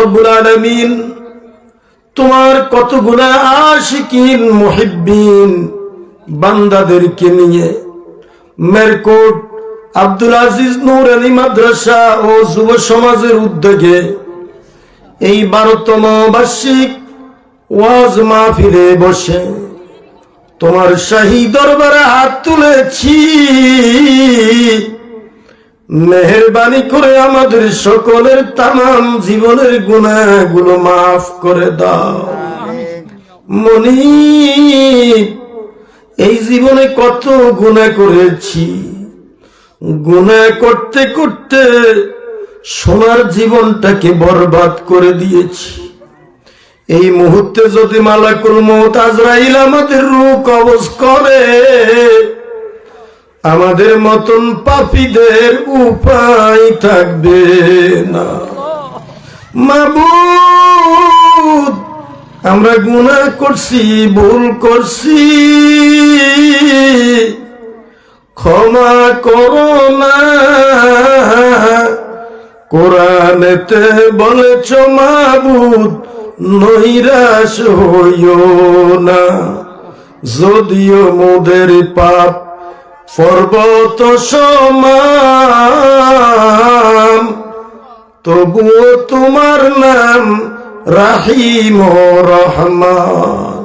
রব্বুল আলমিন, তোমার কতগুলা আশিকিন, মুহিব্বিন বান্দাদেরকে নিয়ে মেরকোট আব্দুল আজিজ নূর আলী মাদ্রাসা ও যুব সমাজের উদ্যোগে এই বারোতম বার্ষিক ওয়াজ মাহফিলে বসে তোমার শাহী দরবারে হাত তুলেছি। মেহরবানি করে আমাদের সকলের তামাম জীবনের গুণাগুলো মাফ করে দাও। মনি এই জীবনে কত গুণা করেছি। গুণা করতে করতে সোনার জীবনটাকে বরবাদ করে দিয়েছি। এই মুহূর্তে যদি মালাকুল মৌত আজরাইল আমাদের রূপ কবজ করে আমাদের মতন পাপীদের উপায় থাকবে না। মাবুদ, আমরা গুণা করছি, ভুল করছি। ক্ষমা করো না। কোরআনেতে বলেছ, মাবুদ, নৈরাশ হইও না। যদিও মোদের পাপ পর্বত সমান তবুও তোমার নাম রাহিম রহমান।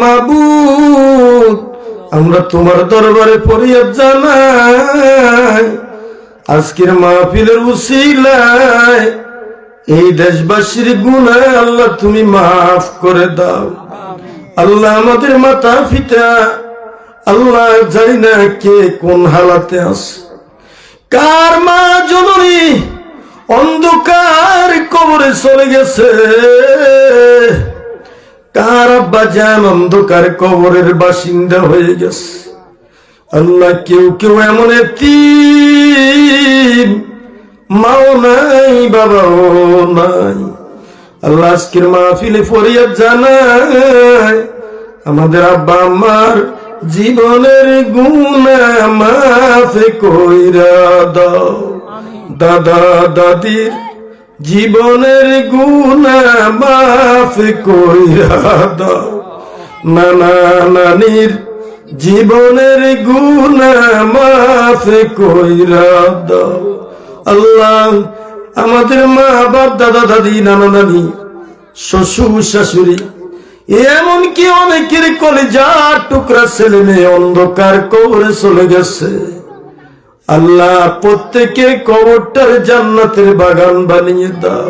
মাবুদ, আমরা তোমার দরবারে ফরিয়াদ জানাই, আজকের মাহফিলের উসিলায় এই দেশবাসীর গুণায় আল্লাহ তুমি মাফ করে দাও। আল্লাহ আমাদের মাতা পিতা আল্লাহ জানি না কে কোন হালাতে আছে। কার মা জননী অন্ধকার কবরে চলে গেছে। কার আব্বা যান অন্ধকার কবরের বাসিন্দা হয়ে গেছে। আল্লাহ কেউ কেউ এমন এতিম, মাও নাই, বাবাও নাই। আল্লাহ আজকের মাহফিলে ফরিয়াদ জানায়, আমাদের আব্বা আম্মার জীবনের গুণা মাফে কইরা দাও। দাদা দাদির জীবনের গুণা মাফ কইরা দাও। নানা নানির জীবনের গুণা মাফ কইরা দাও। আল্লাহ আমাদের মা বাপ দাদা দাদি নানা নানি শ্বশুর শাশুড়ি এমনকি অনেকের কলেজার টুকরা ছেলে মেয়ে অন্ধকার কবরে চলে গেছে। আল্লাহ প্রত্যেকে কবরটার জান্নাতের বাগান বানিয়ে দাও।